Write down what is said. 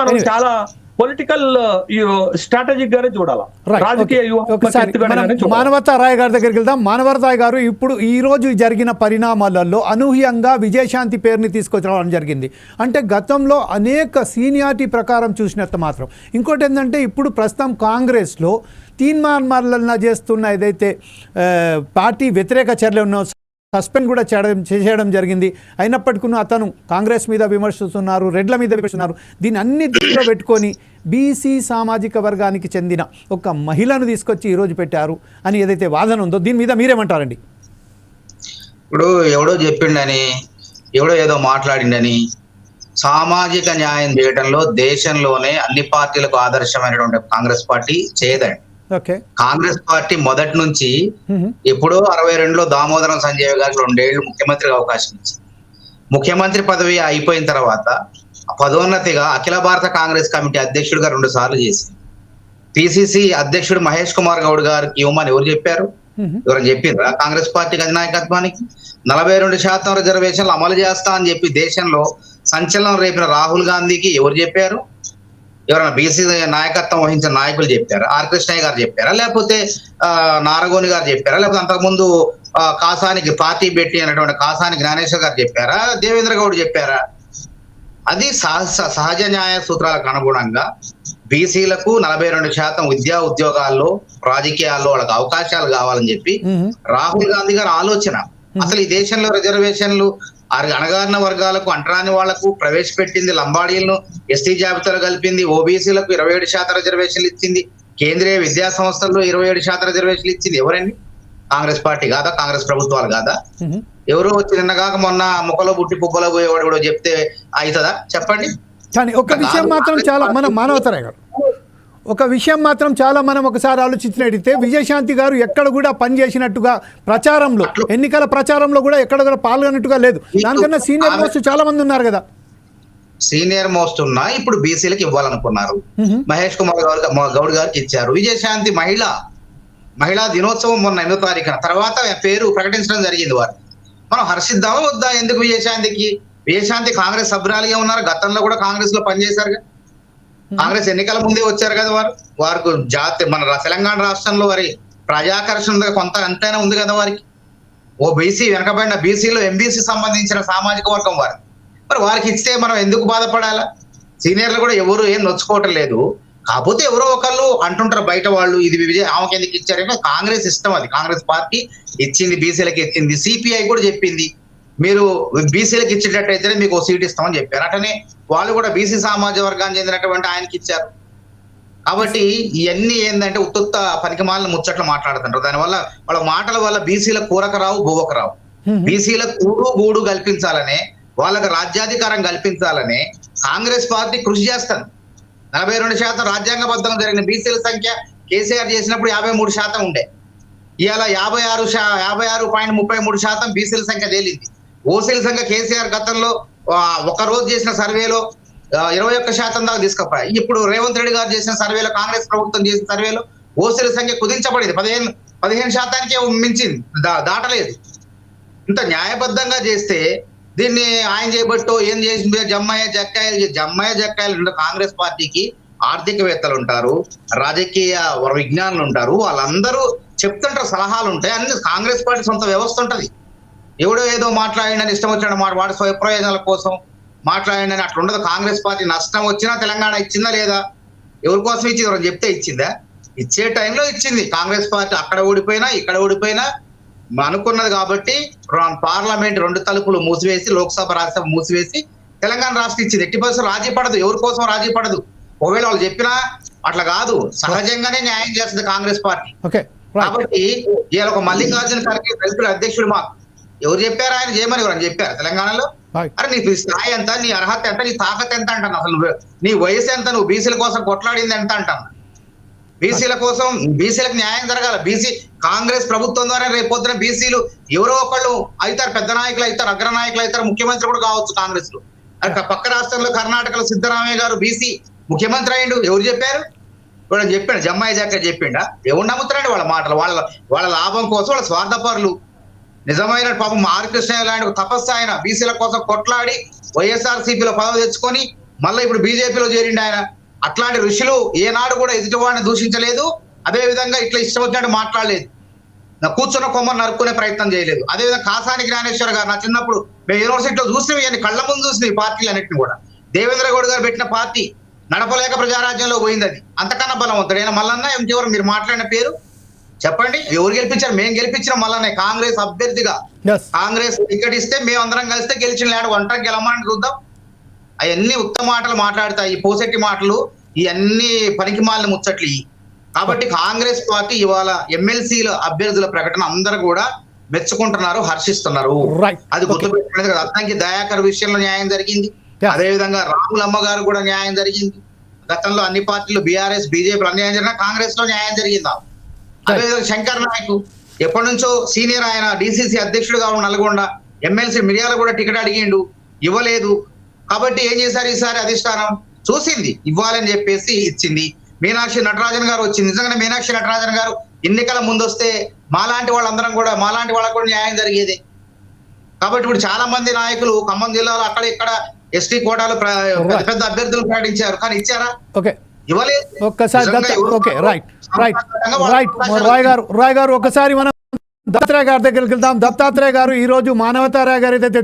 మనం. చాలా political strategic గానే చూడాలి. రాజకీయ. మానవతా రాయ్ గారి దగ్గరికి వెళ్దాం మానవతా రాయ్ గారు ఇప్పుడు ఈ రోజు జరిగిన పరిణామాలలో అనూహ్యంగా విజయశాంతి పేరుని తీసుకొచ్చడం జరిగింది అంటే గతంలో అనేక సీనియారిటీ ప్రకారం చూసినంత మాత్రం ఇంకోటి ఏంటంటే ఇప్పుడు ప్రస్తుతం కాంగ్రెస్లో తీన్మార్మర్లన చేస్తున్న ఏదైతే ఆ, పార్టీ వ్యతిరేక చర్యలు ఉన్నో సస్పెండ్ కూడా చేయడం చేసేయడం జరిగింది. అయినప్పటికీ అతను కాంగ్రెస్ మీద విమర్శిస్తున్నారు రెడ్ల మీద విమర్శిస్తున్నారు. దీన్ని అన్ని దృష్టిలో పెట్టుకొని బీసీ సామాజిక వర్గానికి చెందిన ఒక మహిళను తీసుకొచ్చి ఈరోజు పెట్టారు అని ఏదైతే వాదన ఉందో దీని మీద మీరేమంటారండి? ఇప్పుడు ఎవడో చెప్పిండని ఎవడో ఏదో మాట్లాడిండని సామాజిక న్యాయం చేయడంలో దేశంలోనే అన్ని పార్టీలకు ఆదర్శమైనటువంటి కాంగ్రెస్ పార్టీ చేయదండి. కాంగ్రెస్ పార్టీ మొదటి నుంచి. ఎప్పుడో అరవై రెండులో దామోదరం సంజయ్ గారికి రెండేళ్ళు ముఖ్యమంత్రికి అవకాశం ఇచ్చింది. ముఖ్యమంత్రి పదవి అయిపోయిన తర్వాత పదోన్నతిగా అఖిల భారత కాంగ్రెస్ కమిటీ అధ్యక్షుడిగా రెండు సార్లు చేసింది. పిసిసి అధ్యక్షుడు మహేష్ కుమార్ గౌడ్ గారికి ఇవ్వమని ఎవరు చెప్పారు. ఎవరైనా చెప్పిండ్రా కాంగ్రెస్ పార్టీకి అధినాయకత్వానికి నలభై రెండు శాతం రిజర్వేషన్లు అమలు చేస్తా అని చెప్పి దేశంలో సంచలనం రేపిన రాహుల్ గాంధీకి ఎవరు చెప్పారు? ఎవరైనా బీసీ నాయకత్వం వహించిన నాయకులు చెప్పారా? ఆర్. కృష్ణయ్య గారు చెప్పారా? లేకపోతే ఆ, నారగోని గారు చెప్పారా? లేకపోతే అంతకుముందు కాసానికి పార్టీ పెట్టి అనేటువంటి కాసాని జ్ఞానేశ్వర్ గారు చెప్పారా? దేవేంద్ర గౌడ్ చెప్పారా? అది సహజ సహజ న్యాయ సూత్రాలకు అనుగుణంగా బీసీలకు నలభై రెండు శాతం విద్యా ఉద్యోగాల్లో రాజకీయాల్లో వాళ్ళకి అవకాశాలు కావాలని చెప్పి. రాహుల్ గాంధీ గారి ఆలోచన. అసలు ఈ దేశంలో రిజర్వేషన్లు అర- అణగారిన వర్గాలకు అంటరాని వాళ్ళకు ప్రవేశపెట్టింది లంబాడీలను ఎస్టీ జాబితాలో కలిపింది ఓబీసీలకు ఇరవై ఏడు శాతం రిజర్వేషన్లు ఇచ్చింది. కేంద్రీయ విద్యా సంస్థల్లో ఇరవై ఏడు శాతం రిజర్వేషన్లు ఇచ్చింది ఎవరండి? కాంగ్రెస్ పార్టీ కాదా? కాంగ్రెస్ ప్రభుత్వాలు కాదా. ఎవరు వచ్చి నిన్నగాక మొన్న ముక్కలో బుట్టి పుబ్బలో పోయేవాడు కూడా చెప్తే అవుతుందా చెప్పండి. కానీ ఒక విషయం మాత్రం చాలా మనం మానవతరాయ్ గారు. ఒక విషయం మాత్రం చాలా మనం ఒకసారి ఆలోచించినట్టయితే విజయశాంతి గారు ఎక్కడ కూడా పనిచేసినట్టుగా ప్రచారంలో ఎన్నికల ప్రచారంలో కూడా ఎక్కడ కూడా పాల్గొన్నట్టుగా లేదు. దానికన్నా సీనియర్ మోస్ట్ చాలా మంది ఉన్నారు కదా. సీనియర్ మోస్ట్ ఉన్నా ఇప్పుడు బీసీలకు ఇవ్వాలనుకున్నారు. మహేష్ కుమార్ గౌడ్ గా- గౌడ్ గారికి ఇచ్చారు. విజయశాంతి మహిళ మహిళా దినోత్సవం మొన్న ఎనిమిదో తారీఖున తర్వాత పేరు ప్రకటించడం జరిగింది వారు. మనం హర్షిద్దామా వద్దా? ఎందుకు విజయశాంతికి? విజయశాంతి కాంగ్రెస్ సభ్యురాలుగా ఉన్నారు గతంలో కూడా కాంగ్రెస్లో పనిచేశారు Hmm. కాంగ్రెస్ ఎన్నికల ముందే వచ్చారు కదా వారు? వారికి జాతి మన తెలంగాణ రాష్ట్రంలో వారి ప్రజాకర్షణ కొంత ఎంతైనా ఉంది కదా వారికి? ఓ బీసీ వెనకబడిన బీసీలో ఎంబీసీ సంబంధించిన సామాజిక వర్గం వారు. మరి వారికి ఇస్తే మనం ఎందుకు బాధపడాలా? సీనియర్లు కూడా ఎవరు ఏం నొచ్చుకోవటం లేదు. కాకపోతే ఎవరో ఒకళ్ళు అంటుంటారు బయట వాళ్ళు ఇది విజయ్ ఆమెకి ఎందుకు ఇచ్చారంటే కాంగ్రెస్ ఇష్టం అది. కాంగ్రెస్ పార్టీ ఇచ్చింది బీసీలకు ఇచ్చింది. సిపిఐ కూడా చెప్పింది. మీరు బీసీలకు ఇచ్చేటట్టయితేనే మీకు ఓ సీట్ ఇస్తామని చెప్పారు. అటనే వాళ్ళు కూడా బీసీ సామాజిక వర్గానికి చెందినటువంటి ఆయనకి ఇచ్చారు. కాబట్టి ఇవన్నీ ఏంటంటే ఉత్తుత్త పనికిమాలిన ముచ్చట్లు మాట్లాడుతుంటారు. దానివల్ల వాళ్ళ మాటల వల్ల బీసీల కూరకు రావు బువ్వకు రావు మ్మ్. బీసీల కూడు గూడు కల్పించాలనే వాళ్ళకి రాజ్యాధికారం కల్పించాలనే కాంగ్రెస్ పార్టీ కృషి చేస్తుంది. నలభై రెండు శాతం రాజ్యాంగబద్ధంగా జరిగిన బీసీల సంఖ్య కేసీఆర్ చేసినప్పుడు యాభై మూడు శాతం ఉండే. ఇవాళ యాభై ఆరు యాభై ఆరు పాయింట్ ముప్పై మూడు శాతం బీసీల సంఖ్య తేలింది. ఓసీల సంఖ్య కేసీఆర్ గతంలో ఒక రోజు చేసిన సర్వేలో ఇరవై ఒక్క శాతం దాకా తీసుకుపోయాయి ఇప్పుడు రేవంత్ రెడ్డి గారు చేసిన సర్వేలో కాంగ్రెస్ ప్రభుత్వం చేసిన సర్వేలో ఓసీల సంఖ్య కుదించబడింది. పదిహేను పదిహేను శాతానికే మించింది. దాటలేదు. ఇంత న్యాయబద్ధంగా చేస్తే దీన్ని ఆయన చేయబట్టో ఏం చేసి జమ్మయ్య జక్కాయలు జమ్మయ్య జక్కాయలు కాంగ్రెస్ పార్టీకి ఆర్థికవేత్తలు ఉంటారు రాజకీయ విజ్ఞానులు ఉంటారు వాళ్ళందరూ చెప్తుంటారు సలహాలు ఉంటాయి అన్ని కాంగ్రెస్ పార్టీ సొంత వ్యవస్థ ఉంటది. ఎవడో ఏదో మాట్లాడిండని ఇష్టం వచ్చిన మాట వాడి స్వయ ప్రయోజనాల కోసం మాట్లాడిండని అట్లా ఉండదు. కాంగ్రెస్ పార్టీ నష్టం వచ్చినా తెలంగాణ ఇచ్చిందా లేదా? ఎవరి కోసం ఇచ్చింది? ఎవరు చెప్తే ఇచ్చిందా? ఇచ్చే టైంలో ఇచ్చింది. కాంగ్రెస్ పార్టీ అక్కడ ఓడిపోయినా ఇక్కడ ఓడిపోయినా అనుకున్నది కాబట్టి పార్లమెంట్ రెండు తలుపులు మూసివేసి లోక్సభ రాజ్యసభ మూసివేసి తెలంగాణ రాష్ట్రం ఇచ్చింది. ఎట్టి పరిస్థితులు రాజీ పడదు. ఎవరి కోసం రాజీ పడదు? ఒకవేళ వాళ్ళు చెప్పినా అట్లా కాదు. సహజంగానే న్యాయం చేస్తుంది కాంగ్రెస్ పార్టీ. కాబట్టి ఇవాళ ఒక మల్లికార్జున ఖర్గే దళితుల అధ్యక్షుడు మాకు ఎవరు చెప్పారు? ఆయన చేయమని ఎవరు చెప్పారు? తెలంగాణలో? అరే నీ స్థాయి ఎంత? నీ అర్హత ఎంత? నీ తాకత్ ఎంత అంటాను అసలు నీ వయసు ఎంత? నువ్వు బీసీల కోసం కొట్లాడింది ఎంత అంటాను. బీసీల కోసం బీసీలకు న్యాయం జరగాల. బీసీ కాంగ్రెస్ ప్రభుత్వం ద్వారా రేపు పొద్దున బీసీలు ఎవరో ఒకళ్ళు అవుతారు పెద్ద నాయకులు అవుతారు అగ్ర నాయకులు అవుతారు ముఖ్యమంత్రి కూడా కావచ్చు కాంగ్రెస్లో అక్కడ పక్క రాష్ట్రంలో కర్ణాటకలో సిద్ధరామయ్య గారు బీసీ ముఖ్యమంత్రి అయిండు ఎవరు చెప్పారు? వాళ్ళు చెప్పాడు జమ్మాయి జాక చెప్పిండా? ఎవరు నమ్ముతారండి వాళ్ళ మాటలు? వాళ్ళ వాళ్ళ లాభం కోసం వాళ్ళ స్వార్థపరులు. నిజమైన పాపం ఆర్కృష్ణ లాంటి తపస్సు ఆయన బీసీల కోసం కొట్లాడి వైఎస్ఆర్ సిపిలో పదవి తెచ్చుకొని మళ్ళీ ఇప్పుడు బీజేపీలో చేరిండు ఆయన. అట్లాంటి ఋషులు ఏనాడు కూడా ఎదుటివాడిని దూషించలేదు. అదే విధంగా ఇట్లా ఇష్టం వచ్చినట్టు మాట్లాడలేదు. నా కూర్చున్న కొమ్మను నరుక్కునే ప్రయత్నం చేయలేదు. అదేవిధంగా కాసాని జ్ఞానేశ్వర్ గారు నా చిన్నప్పుడు మేము యూనివర్సిటీలో చూసినవి ఇవన్నీ కళ్ళ ముందు చూసినవి పార్టీలు అన్నింటిని కూడా. దేవేంద్ర గౌడ్ గారు పెట్టిన పార్టీ నడపలేక ప్రజారాజ్యంలో పోయింది అది అంతకన్నా బలవంతుడు. అయినా మల్లన్న ఇంకెవరు మీరు మాట్లాడిన పేరు చెప్పండి? ఎవరు గెలిపించారు? మేము గెలిపించిన మల్లనే కాంగ్రెస్ అభ్యర్థిగా. కాంగ్రెస్ టికెట్ ఇస్తే మేము అందరం కలిస్తే గెలిచిన లేడు. వంట గెలమని చూద్దాం. అవన్నీ ఉత్తమ మాటలు మాట్లాడతాయి. ఈ పోసెట్టి మాటలు ఇవన్నీ పనికి మాలిన ముచ్చట్లు. కాబట్టి కాంగ్రెస్ పార్టీ ఇవాళ ఎమ్మెల్సీల అభ్యర్థుల ప్రకటన అందరూ కూడా మెచ్చుకుంటున్నారు హర్షిస్తున్నారు. అది గుర్తుపెట్టుకునేది కదా. అతనికి దయాకర్ విషయంలో న్యాయం జరిగింది. Yeah. అదే విధంగా రాములమ్మ గారు కూడా న్యాయం జరిగింది. గతంలో అన్ని పార్టీలు బీఆర్ఎస్ బీజేపీ అన్యాయం జరిగినా కాంగ్రెస్లో న్యాయం జరిగిందా? అదేవిధంగా శంకర్ నాయక్ ఎప్పటి నుంచో సీనియర్ ఆయన డిసిసి అధ్యక్షుడుగా ఉన్న నల్గొండ ఎమ్మెల్సీ మిర్యాల కూడా టికెట్ అడిగిండు ఇవ్వలేదు. కాబట్టి ఏం చేశారు ఈసారి అధిష్టానం? చూసింది ఇవ్వాలని చెప్పేసి ఇచ్చింది. మీనాక్షి నటరాజన్ గారు వచ్చింది. నిజంగానే మీనాక్షి నటరాజన్ గారు ఎన్నికల ముందు వస్తే మాలాంటి వాళ్ళందరం కూడా మాలాంటి వాళ్ళకు కూడా న్యాయం జరిగేది. కాబట్టి ఇప్పుడు చాలా మంది నాయకులు ఖమ్మం జిల్లాలో అక్కడ ఇక్కడ ఎస్టీ కోటాలు పెద్ద అభ్యర్థులు ప్రకటించారు. కానీ ఇచ్చారా? ఓకే ఒక్కసారి okay right right right Rai గారు రాయ్ గారు ఒకసారి మనం దత్తాత్రేయ గారి దగ్గరికి వెళ్దాం. దత్తాత్రేయ గారు ఈరోజు మానవతారాయ గారు ఏదైతే